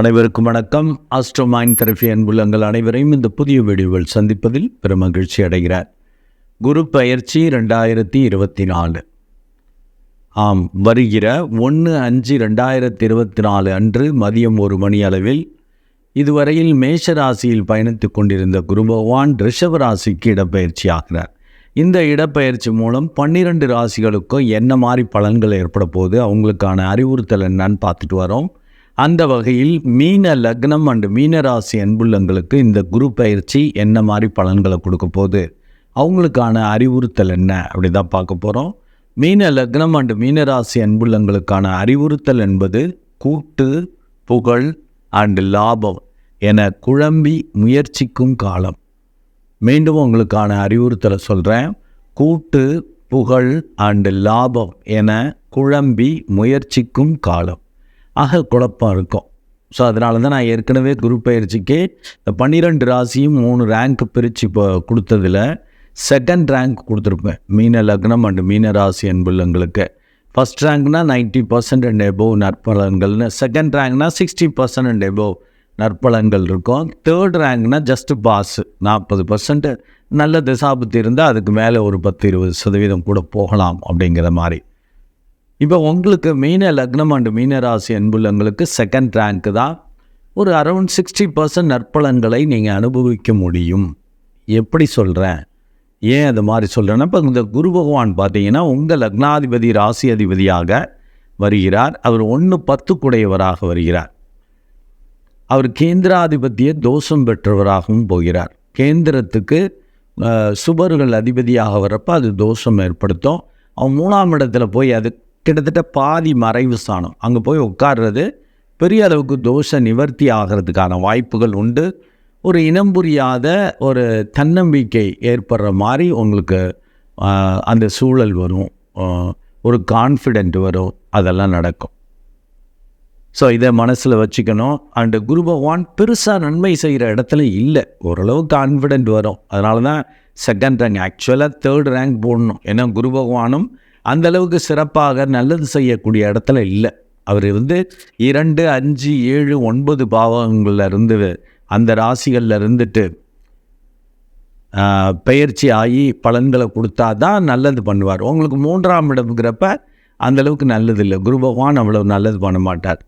அனைவருக்கும் வணக்கம். ஆஸ்ட்ரோமைன் தெரபி அன்புள்ளங்கள் அனைவரையும் இந்த புதிய வீடியோவில் சந்திப்பதில் பெரும் மகிழ்ச்சி அடைகிறார். குரு பயிற்சி ரெண்டாயிரத்தி இருபத்தி நாலு. ஆம் வருகிற ஒன்று அஞ்சு ரெண்டாயிரத்தி இருபத்தி நாலு அன்று மதியம் ஒரு மணி அளவில் இதுவரையில் மேஷ ராசியில் பயணித்து கொண்டிருந்த குரு பகவான் ரிஷப ராசிக்கு இடப்பெயர்ச்சி ஆகிறார். இந்த இடப்பெயர்ச்சி மூலம் பன்னிரண்டு ராசிகளுக்கும் என்ன மாதிரி பலன்கள் ஏற்பட போகுது அவங்களுக்கான அறிவுறுத்தல் என்னன்னு பார்த்துட்டு வரோம். அந்த வகையில் மீன லக்னம் அண்டு மீன ராசி அன்புள்ளங்களுக்கு இந்த குரு பயிற்சி என்ன மாதிரி பலன்களை கொடுக்க போகுது? அவங்களுக்கான அறிவுறுத்தல் என்ன? அப்படி தான் பார்க்க போகிறோம் மீன லக்னம் அண்டு மீனராசி அன்புள்ளங்களுக்கான அறிவுறுத்தல் என்பது கூட்டு புகழ் அண்டு லாபம் என குழம்பி முயற்சிக்கும் காலம். மீண்டும் உங்களுக்கான அறிவுறுத்தலை சொல்கிறேன் கூட்டு புகழ் அண்டு லாபம் என குழம்பி முயற்சிக்கும் காலம். ஆக குழப்பம் இருக்கும். ஸோ அதனால தான் நான் ஏற்கனவே குரு பயிற்சிக்கு இந்த பன்னிரெண்டு ராசியும் மூணு ரேங்க் பிரித்து இப்போ கொடுத்ததில் செகண்ட் ரேங்க் கொடுத்துருப்பேன். மீன லக்னம் அண்டு மீன ராசி என்புள்ளங்களுக்கு ஃபஸ்ட் ரேங்க்னா நைன்ட்டி பர்சன்ட் அண்ட் எபோவ் நற்பலன்கள்னு. செகண்ட் ரேங்க்னா சிக்ஸ்டி பர்சன்ட் அண்ட் எபோவ் நற்பலன்கள் இருக்கும். தேர்ட் ரேங்க்னா ஜஸ்ட் பாஸ் நாற்பது பர்சன்ட் நல்ல திசாபுத்தி இருந்தால் அதுக்கு மேலே ஒரு பத்து இருபது சதவீதம் கூட போகலாம் அப்படிங்கிற மாதிரி. இப்போ உங்களுக்கு மீன லக்னம் அண்டு மீன ராசி அன்புள்ளங்களுக்கு செகண்ட் ரேங்க் தான். ஒரு அரௌண்ட் சிக்ஸ்டி பர்சன்ட் நற்பலன்களை நீங்கள் அனுபவிக்க முடியும். எப்படி சொல்கிறேன் ஏன் அது மாதிரி சொல்கிறேன்னா இப்போ இந்த குரு பகவான் பார்த்தீங்கன்னா உங்கள் லக்னாதிபதி ராசி அதிபதியாக வருகிறார். அவர் ஒன்று பத்துக்குடையவராக வருகிறார். அவர் கேந்திராதிபத்திய தோஷம் பெற்றவராகவும் போகிறார். கேந்திரத்துக்கு சுபர்கள் அதிபதியாக வரப்போ அது தோஷம் ஏற்படுத்தும். அவன் மூணாம் இடத்துல போய் அது கிட்டத்தட்ட பாதி மறைவு ஸ்தானம் அங்கே போய் உட்கார்றது பெரிய அளவுக்கு தோஷ நிவர்த்தி ஆகிறதுக்கான வாய்ப்புகள் உண்டு. ஒரு இனம் புரியாத ஒரு தன்னம்பிக்கை ஏற்படுற மாதிரி உங்களுக்கு அந்த சூழல் வரும். ஒரு கான்ஃபிடென்ட் வரும். அதெல்லாம் நடக்கும். ஸோ இதை மனசில் வச்சுக்கணும். அண்டு குரு பகவான் பெருசாக நன்மை செய்கிற இடத்துல இல்லை. ஓரளவு கான்ஃபிடென்ட் வரும். அதனால தான் செகண்ட் ரேங்க் ஆக்சுவலாக தேர்ட் ரேங்க் போடணும். ஏன்னா குரு பகவானும் அந்த அளவுக்கு சிறப்பாக நல்லது செய்யக்கூடிய இடத்துல இல்லை. அவர் வந்து இரண்டு அஞ்சு ஏழு ஒன்பது பாவகங்களில் இருந்து அந்த ராசிகளில் இருந்துட்டு பயிற்சி ஆகி பலன்களை கொடுத்தா தான் நல்லது பண்ணுவார். உங்களுக்கு மூன்றாம் இடம்ங்கிறப்ப அந்த அளவுக்கு நல்லது இல்லை. குரு பகவான் அவ்வளவு நல்லது பண்ண மாட்டார்.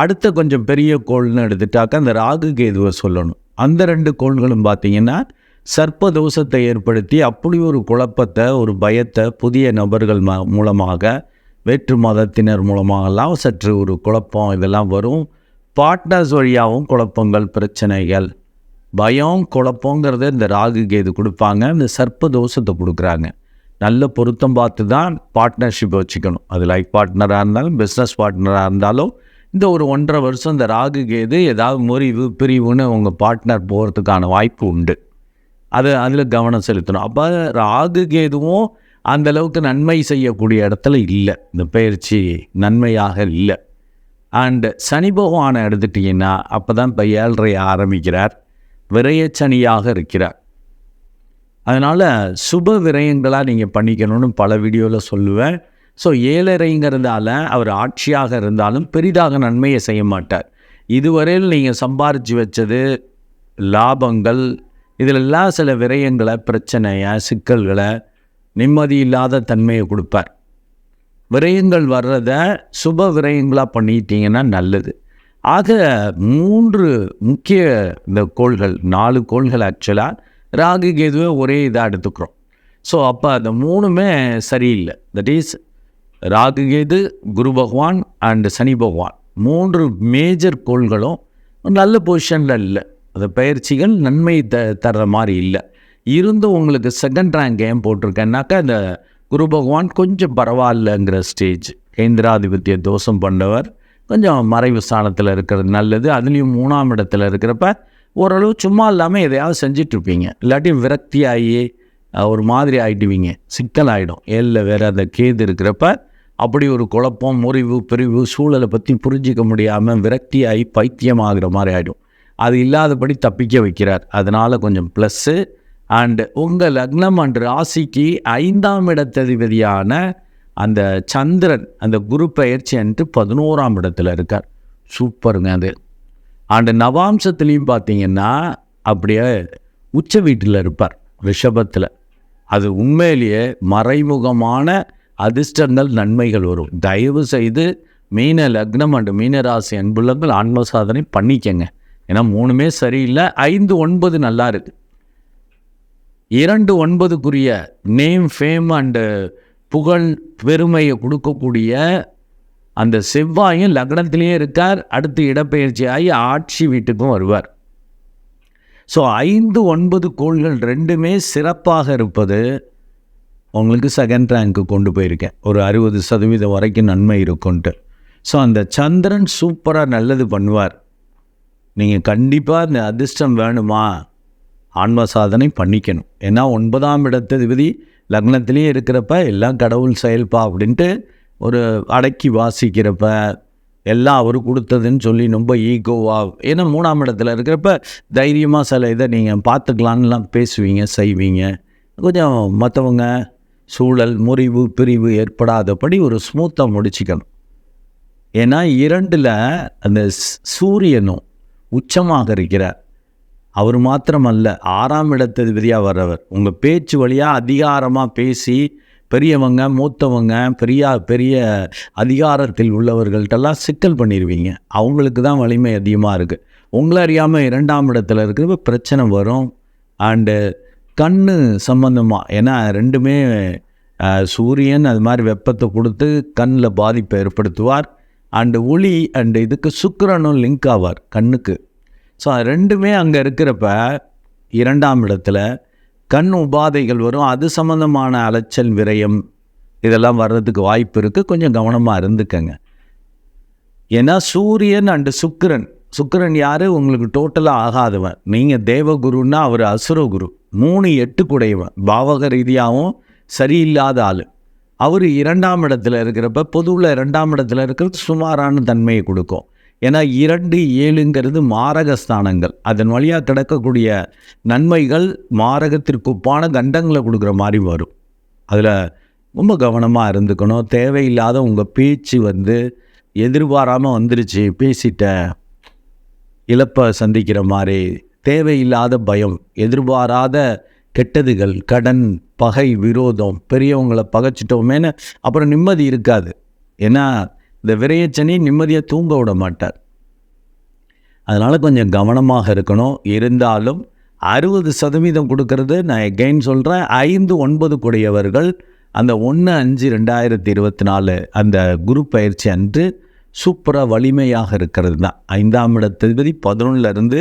அடுத்த கொஞ்சம் பெரிய கோள்னு எடுத்துட்டாக்க அந்த ராகு கேதுவை சொல்லணும். அந்த ரெண்டு கோள்களும் பார்த்தீங்கன்னா சர்ப்ப தோஷத்தை ஏற்படுத்தி அப்படி ஒரு குழப்பத்தை ஒரு பயத்தை புதிய நபர்கள் ம மூலமாக வேற்று மதத்தினர் மூலமாகலாம் சற்று ஒரு குழப்பம் இதெல்லாம் வரும். பார்ட்னர்ஸ் வழியாகவும் குழப்பங்கள் பிரச்சனைகள். பயம் குழப்பங்கிறத இந்த ராகு கேது கொடுப்பாங்க. இந்த சர்ப்ப தோஷத்தை கொடுக்குறாங்க. நல்ல பொருத்தம் பார்த்து தான் பார்ட்னர்ஷிப் வச்சுக்கணும். அது லைஃப் பார்ட்னராக இருந்தாலும் பிஸ்னஸ் பார்ட்னராக இருந்தாலும் இந்த ஒரு ஒன்றரை வருஷம் இந்த ராகு கேது ஏதாவது முறிவு பிரிவுன்னு உங்கள் பார்ட்னர் போகிறதுக்கான வாய்ப்பு உண்டு. அது அதில் கவனம் செலுத்தணும். அப்போ ராகு கேதுவும் அந்த அளவுக்கு நன்மை செய்யக்கூடிய இடத்துல இல்லை. இந்த பயிற்சி நன்மையாக இல்லை. அண்டு சனி பகவானை எடுத்துட்டிங்கன்னா அப்போ தான் இப்போ ஏழரை ஆரம்பிக்கிறார். விரயச்சனியாக இருக்கிறார். அதனால் சுப விரயங்களாக நீங்கள் பண்ணிக்கணும்னு பல வீடியோவில் சொல்லுவேன். ஸோ ஏழரைங்கிறதால அவர் ஆட்சியாக இருந்தாலும் பெரிதாக நன்மையை செய்ய மாட்டார். இதுவரையில் நீங்கள் சம்பாரித்து வச்சது லாபங்கள் இதிலெல்லாம் சில விரயங்களை பிரச்சனையை சிக்கல்களை நிம்மதி இல்லாத தன்மையை கொடுப்பார். விரயங்கள் வர்றத சுப விரயங்களாக பண்ணிட்டீங்கன்னா நல்லது. ஆக மூன்று முக்கிய இந்த கோள்கள் நாலு கோள்கள் ஆக்சுவலாக ராகு கேதுவை ஒரே இதாக எடுத்துக்கிறோம். ஸோ அப்போ அந்த மூணுமே சரியில்லை. That is Rahu Ketu Guru Bhagavan and Shani பகவான். மூன்று மேஜர் கோள்களும் நல்ல பொசிஷனில் இல்லை. அந்த பயிற்சிகள் நன்மை த தர்ற மாதிரி இல்லை. இருந்தும் உங்களுக்கு செகண்ட் ரேங்க் ஏன் போட்டிருக்கேன்னாக்கா இந்த குரு பகவான் கொஞ்சம் பரவாயில்லைங்கிற ஸ்டேஜ் கேந்திராதிபத்திய தோஷம் பண்ணவர். கொஞ்சம் மறைவு ஸ்தானத்தில் இருக்கிறது நல்லது. அதுலேயும் மூணாம் இடத்துல இருக்கிறப்ப ஓரளவு சும்மா இல்லாமல் எதையாவது செஞ்சிட்ருப்பீங்க. இல்லாட்டி விரக்தி ஆகி ஒரு மாதிரி ஆகிடுவீங்க சிக்கல் ஆகிடும் ஏழில் வேறு அந்த கேது இருக்கிறப்ப அப்படி ஒரு குழப்பம் முறிவு பிரிவு சூழலை பற்றி புரிஞ்சிக்க முடியாமல் விரக்தி ஆகி மாதிரி ஆகிடும் அது இல்லாதபடி தப்பிக்க வைக்கிறார். அதனால் கொஞ்சம் ப்ளஸ்ஸு அண்டு உங்கள் லக்னம் அண்ட் ராசிக்கு ஐந்தாம் இடத்ததிபதியான அந்த சந்திரன் அந்த குரு பயிற்சி அன்று பதினோராம் இடத்துல இருக்கார். சூப்பருங்க அது. அண்டு நவாம்சத்துலேயும் பார்த்தீங்கன்னா அப்படியே உச்ச வீட்டில் இருப்பார் ரிஷபத்தில். அது உண்மையிலேயே மறைமுகமான அதிர்ஷ்டங்கள் நன்மைகள் வரும். தயவு செய்து மீன லக்னம் அண்டு மீனராசி அன்புள்ளங்கள் ஆன்ம சாதனை பண்ணிக்கங்க. ஏன்னா மூணுமே சரியில்லை. ஐந்து ஒன்பது நல்லா இருக்கு இரண்டு ஒன்பதுக்குரிய நேம் ஃபேம் அண்டு புகழ் பெருமையை கொடுக்கக்கூடிய அந்த செவ்வாயும் லக்னத்திலேயே இருக்கார். அடுத்து இடப்பெயர்ச்சி ஆகி ஆட்சி வீட்டுக்கும் வருவார். ஸோ ஐந்து ஒன்பது கோள்கள் ரெண்டுமே சிறப்பாக இருப்பது உங்களுக்கு செகண்ட் ரேங்க்கு கொண்டு போயிருக்கேன். ஒரு அறுபது சதவீதம் வரைக்கும் நன்மை இருக்கும்ன்ட்டு ஸோ அந்த சந்திரன் சூப்பராக நல்லது பண்ணுவார். நீங்கள் கண்டிப்பாக இந்த அதிர்ஷ்டம் வேணுமா? ஆன்ம சாதனை பண்ணிக்கணும். ஏன்னா ஒன்பதாம் இடத்ததிபதி லக்னத்திலேயே இருக்கிறப்ப எல்லாம் கடவுள் செயல்பா அப்படின்ட்டு ஒரு அடக்கி வாசிக்கிறப்ப எல்லாம் அவர் கொடுத்ததுன்னு சொல்லி ரொம்ப ஈகோவா ஏன்னா மூணாம் இடத்துல இருக்கிறப்ப தைரியமாக சில இதை நீங்கள் பார்த்துக்கலான்லாம் பேசுவீங்க செய்வீங்க. கொஞ்சம் மற்றவங்க சூழல் முறிவு பிரிவு ஏற்படாதபடி ஒரு ஸ்மூத்தாக முடிச்சுக்கணும். ஏன்னா இரண்டில் அந்த சூரியனும் உச்சமாக இருக்கிறார். அவர் மாத்திரமல்ல ஆறாம் இடத்ததிபதியாக வர்றவர். உங்கள் பேச்சு வழியாக அதிகாரமாக பேசி பெரியவங்க மூத்தவங்க பெரிய பெரிய அதிகாரத்தில் உள்ளவர்கள்ட்டெல்லாம் சிக்கல் பண்ணிடுவீங்க அவங்களுக்கு தான் வலிமை அதிகமாக இருக்குது உங்களை அறியாமல் இரண்டாம் இடத்துல இருக்கிறப்ப பிரச்சனை வரும். அண்டு கண் சம்பந்தமாக ஏன்னா ரெண்டுமே சூரியன் அது மாதிரி வெப்பத்தை கொடுத்து கண்ணில் பாதிப்பை ஏற்படுத்துவார். அண்டு ஒளி அண்டு இதுக்கு சுக்கரனும் லிங்க் ஆவார் கண்ணுக்கு. ஸோ ரெண்டுமே அங்கே இருக்கிறப்ப இரண்டாம் இடத்துல கண் உபாதைகள் வரும். அது சம்மந்தமான அலைச்சல் விரயம் இதெல்லாம் வர்றதுக்கு வாய்ப்பு இருக்குது கொஞ்சம் கவனமாக இருந்துக்கங்க. ஏன்னா சூரியன் அண்டு சுக்கிரன். சுக்கிரன் யார்? உங்களுக்கு டோட்டலாக ஆகாதவன். நீங்கள் தேவகுருன்னா அவர் அசுரகுரு. மூணு எட்டு குடையவன். பாவக ரீதியாகவும் சரியில்லாத ஆள். அவர் இரண்டாம் இடத்துல இருக்கிறப்ப பொதுவில் இரண்டாம் இடத்துல இருக்கிறது சுமாரான தன்மையை கொடுக்கும். ஏன்னா இரண்டு ஏழுங்கிறது மாரக ஸ்தானங்கள். அதன் வழியாக கிடக்கக்கூடிய நன்மைகள் மாரகத்திற்குப்பான கண்டங்களை கொடுக்குற மாதிரி வரும். அதில் ரொம்ப கவனமாக இருந்துக்கணும். தேவையில்லாத உங்கள் பேச்சு வந்து எதிர்பாராமல் வந்துருச்சு பேசிட்ட இழப்பை சந்திக்கிற மாதிரி தேவையில்லாத பயம் எதிர்பாராத கெட்டதுகள் கடன் பகை விரோதம் பெரியவங்களை பகைச்சிட்டோமேன்னு அப்புறம் நிம்மதி இருக்காது. ஏன்னா இந்த விரையச்சனி நிம்மதியாக தூங்க விட மாட்டார். அதனால் கொஞ்சம் கவனமாக இருக்கணும். இருந்தாலும் அறுபது சதவீதம் கொடுக்கறது நான் எகைன் சொல்கிறேன் ஐந்து ஒன்பது கூடியவர்கள் அந்த ஒன்று அஞ்சு ரெண்டாயிரத்தி இருபத்தி நாலு அந்த குரு பயிற்சி அன்று சூப்பராக வலிமையாக இருக்கிறது தான். ஐந்தாம் இடத்ததிபதி பதினொன்னுல இருந்து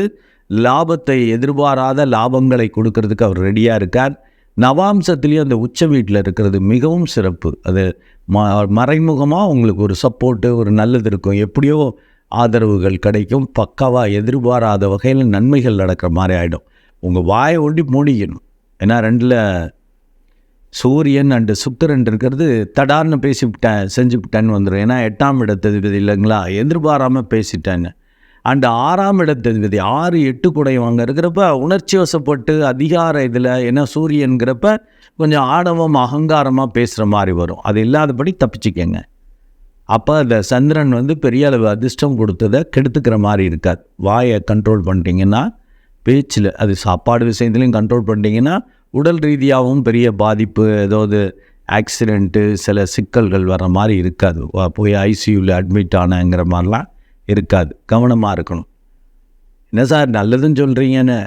லாபத்தை எதிர்பாராத லாபங்களை கொடுக்கறதுக்கு அவர் ரெடியாக இருக்கார். நவாம்சத்துலேயும் அந்த உச்ச வீட்டில் இருக்கிறது மிகவும் சிறப்பு. அது ம மறைமுகமாக உங்களுக்கு ஒரு சப்போர்ட்டு ஒரு நல்லது இருக்கும். எப்படியோ ஆதரவுகள் கிடைக்கும். பக்காவாக எதிர்பாராத வகையில் நன்மைகள் நடக்கிற மாதிரி ஆகிடும் உங்கள் வாயை ஒட்டி மூடிக்கணும். ஏன்னா ரெண்டில் சூரியன் அண்டு சுக்கரன் இருக்கிறது தடார்னு பேசிவிட்டேன் செஞ்சுவிட்டேன்னு வந்துடும் ஏன்னா எட்டாம் இடத்ததிபதி இல்லைங்களா? எதிர்பாராமல் பேசிட்டேன்னு. அண்டு ஆறாம் இடத்ததிபதி ஆறு எட்டு குடையவங்க இருக்கிறப்ப உணர்ச்சி வசப்பட்டு அதிகார இதில் ஏன்னா சூரியனுங்கிறப்ப கொஞ்சம் ஆடவம் அகங்காரமாக பேசுகிற மாதிரி வரும். அது இல்லாதபடி தப்பிச்சுக்கங்க. அப்போ அந்த சந்திரன் வந்து பெரிய அளவு அதிர்ஷ்டம் கொடுத்ததை கெடுத்துக்கிற மாதிரி இருக்காது வாயை கண்ட்ரோல் பண்ணிட்டீங்கன்னா பேச்சில் அது சாப்பாடு விஷயத்துலையும் கண்ட்ரோல் பண்ணிட்டீங்கன்னா உடல் ரீதியாகவும் பெரிய பாதிப்பு ஏதாவது ஆக்சிடெண்ட்டு சில சிக்கல்கள் வர மாதிரி இருக்காது. போய் ஐசியூவில் அட்மிட் ஆனங்கிற மாதிரிலாம் இருக்காது. கவனமாக இருக்கணும். என்ன சார் நல்லதுன்னு சொல்கிறீங்கன்னு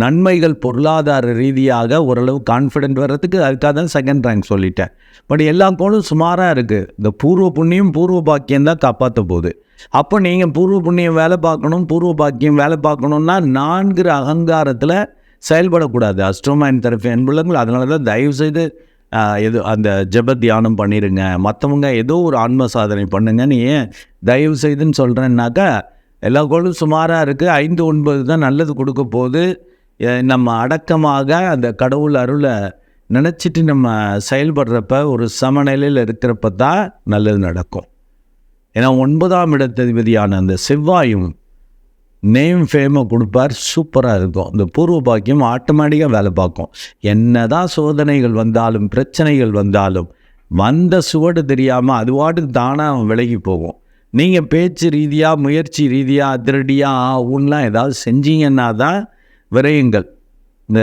நன்மைகள் பொருளாதார ரீதியாக ஓரளவு கான்ஃபிடென்ட் வர்றதுக்கு அதுக்காக தான் செகண்ட் ரேங்க் சொல்லிட்டேன். பட் எல்லா கோளும் சுமாராக இருக்குது இந்த பூர்வ புண்ணியம் பூர்வ பாக்கியம் தான் காப்பாற்ற போகுது. அப்போ நீங்கள் பூர்வ புண்ணியம் வேலை பார்க்கணும் பூர்வ பாக்கியம் வேலை பார்க்கணுன்னா நான்கிற அகங்காரத்தில் செயல்படக்கூடாது. அஸ்ட்ரோமைன் தெரப்பி அன்புள்ளங்கள் அதனால தான் தயவுசெய்து எது அந்த ஜெப தியானம் பண்ணிடுங்க மற்றவங்க ஏதோ ஒரு ஆன்ம சாதனை பண்ணுங்கன்னு ஏன் தயவு செய்துன்னு சொல்கிறேன்னாக்கா எல்லா கோளும் சுமாராக இருக்குது ஐந்து ஒன்பது தான் நல்லது கொடுக்க போது நம்ம அடக்கமாக அந்த கடவுள் அருளை நினச்சிட்டு நம்ம செயல்படுறப்ப ஒரு சமநிலையில் இருக்கிறப்ப தான் நல்லது நடக்கும். ஏன்னா ஒன்பதாம் இடத்ததிபதியான அந்த செவ்வாயும் நேம் ஃபேமை கொடுப்பார் சூப்பராக இருக்கும். இந்த பூர்வ பாக்கியம் ஆட்டோமேட்டிக்காக வேலை பார்க்கும். என்ன தான் சோதனைகள் வந்தாலும் பிரச்சனைகள் வந்தாலும் வந்த சுவடு தெரியாமல் அது வாட்டுக்கு தானாக விலகி போகும். நீங்கள் பேச்சு ரீதியாக முயற்சி ரீதியாக அதிரடியாக ஆகும்லாம் ஏதாவது செஞ்சீங்கன்னா தான் விரயங்கள். இந்த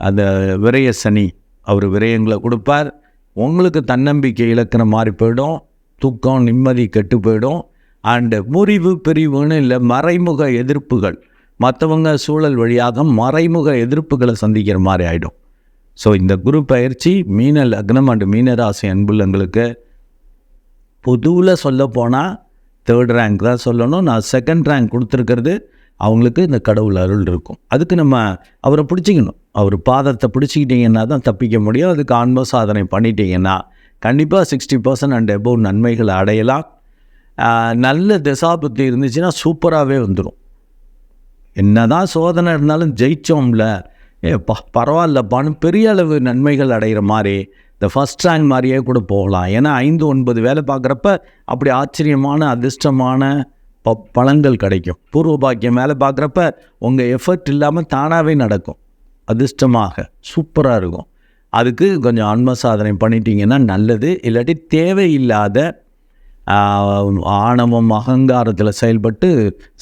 அந்த விரய சனி அவர் விரயங்களை கொடுப்பார். உங்களுக்கு தன்னம்பிக்கை இழக்கிற மாதிரி போயிடும். தூக்கம் நிம்மதி கெட்டு போயிடும். அண்டு முறிவு பிரிவுன்னு இல்லை மறைமுக எதிர்ப்புகள். மற்றவங்க சூழல் வழியாக மறைமுக எதிர்ப்புகளை சந்திக்கிற மாதிரி ஆகிடும் ஸோ இந்த குரு பயிற்சி மீன லக்னம் அண்டு மீனராசி அன்புள்ளங்களுக்கு பொதுவில் சொல்ல போனால் தேர்ட் ரேங்க் தான் சொல்லணும். நான் செகண்ட் ரேங்க் கொடுத்துருக்கிறது அவங்களுக்கு இந்த கடவுள் அருள் இருக்கும். அதுக்கு நம்ம அவரை பிடிச்சிக்கணும். அவர் பாதத்தை பிடிச்சிக்கிட்டிங்கன்னா தான் தப்பிக்க முடியும். அதுக்கு ஆன்ம சாதனை பண்ணிட்டீங்கன்னா கண்டிப்பாக சிக்ஸ்டி பர்சன்ட் அண்ட் எபோவ் நன்மைகளை அடையலாம். நல்ல திசாபுத்தி இருந்துச்சுன்னா சூப்பராகவே வந்துடும் என்ன தான் சோதனை இருந்தாலும் ஜெயிச்சோம்ல ஏ ப பரவாயில்லப்பான்னு பெரிய அளவு நன்மைகள் அடைகிற மாதிரி இந்த ஃபஸ்ட் ரேங்க் மாதிரியே கூட போகலாம். ஏன்னா ஐந்து ஒன்பது வேலை பார்க்குறப்ப அப்படி ஆச்சரியமான அதிர்ஷ்டமான ப பழங்கள் கிடைக்கும். பூர்வ பாக்கியம் வேலை பார்க்குறப்ப உங்கள் எஃபர்ட் இல்லாமல் தானாகவே நடக்கும். அதிர்ஷ்டமாக சூப்பராக இருக்கும். அதுக்கு கொஞ்சம் ஆன்ம சாதனை பண்ணிட்டீங்கன்னா நல்லது. இல்லாட்டி தேவையில்லாத ஆணவம் அகங்காரத்தில் செயல்பட்டு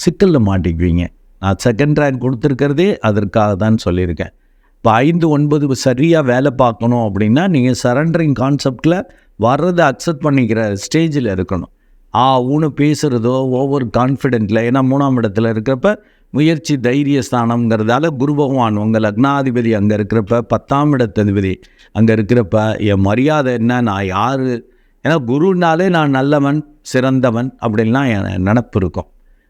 சிக்கலில் மாட்டிக்குவீங்க. நான் செகண்ட் ரேங்க் கொடுத்துருக்கிறதே அதற்காக தான் சொல்லியிருக்கேன். இப்போ ஐந்து ஒன்பது சரியாக வேலை பார்க்கணும் அப்படின்னா நீங்கள் சரண்டரிங் கான்செப்டில் வர்றதை அக்செப்ட் பண்ணிக்கிற ஸ்டேஜில் இருக்கணும். ஆ ஊனு பேசுகிறதோ ஓவர் கான்ஃபிடென்ட்டில் ஏன்னா மூணாம் இடத்துல இருக்கிறப்ப முயற்சி தைரிய ஸ்தானம்ங்கிறதால குரு பகவான் உங்கள் லக்னாதிபதி அங்கே இருக்கிறப்ப பத்தாம் இடத்ததிபதி அங்கே இருக்கிறப்ப என் மரியாதை என்ன நான் யார் ஏன்னா குருனாலே நான் நல்லவன் சிறந்தவன் அப்படின்லாம் என் நினப்பு இருக்கும்.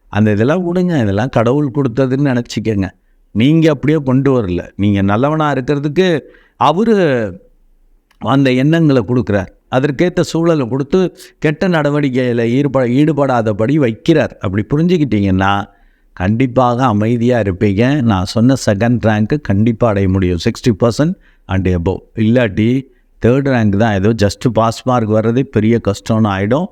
அந்த இதெல்லாம் விடுங்க இதெல்லாம் கடவுள் கொடுத்ததுன்னு நினச்சிக்கங்க. நீங்கள் அப்படியே கொண்டு வரல. நீங்கள் நல்லவனாக இருக்கிறதுக்கு அவர் அந்த எண்ணங்களை கொடுக்குறார். அதற்கேற்ற சூழலை கொடுத்து கெட்ட நடவடிக்கையில் ஈடுபட ஈடுபடாதபடி வைக்கிறார். அப்படி புரிஞ்சுக்கிட்டீங்கன்னா கண்டிப்பாக அமைதியாக இருப்பீங்க. நான் சொன்ன செகண்ட் ரேங்க்கு கண்டிப்பாக அடைய முடியும். சிக்ஸ்டி பர்சன்ட் அண்ட் எபோவ் இல்லாட்டி தேர்ட் ரேங்க் தான். ஏதோ ஜஸ்ட்டு பாஸ் மார்க் வர்றதே பெரிய கஷ்டம்னு ஆகிடும்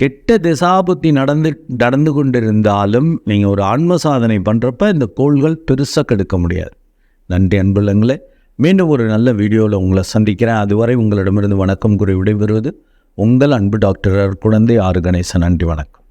கெட்ட திசாபுத்தி நடந்து நடந்து கொண்டிருந்தாலும் நீங்கள் ஒரு ஆன்ம சாதனை பண்ணுறப்ப இந்த கோள்கள் பெருசாக கெடுக்க முடியாது. நன்றி அன்புள்ளங்களே. மீண்டும் ஒரு நல்ல வீடியோவில் உங்களை சந்திக்கிறேன். அதுவரை உங்களிடமிருந்து வணக்கம் கூறி விடைபெறுவது உங்கள் அன்பு டாக்டர் குழந்தை ஆறு கணேசன். நன்றி வணக்கம்.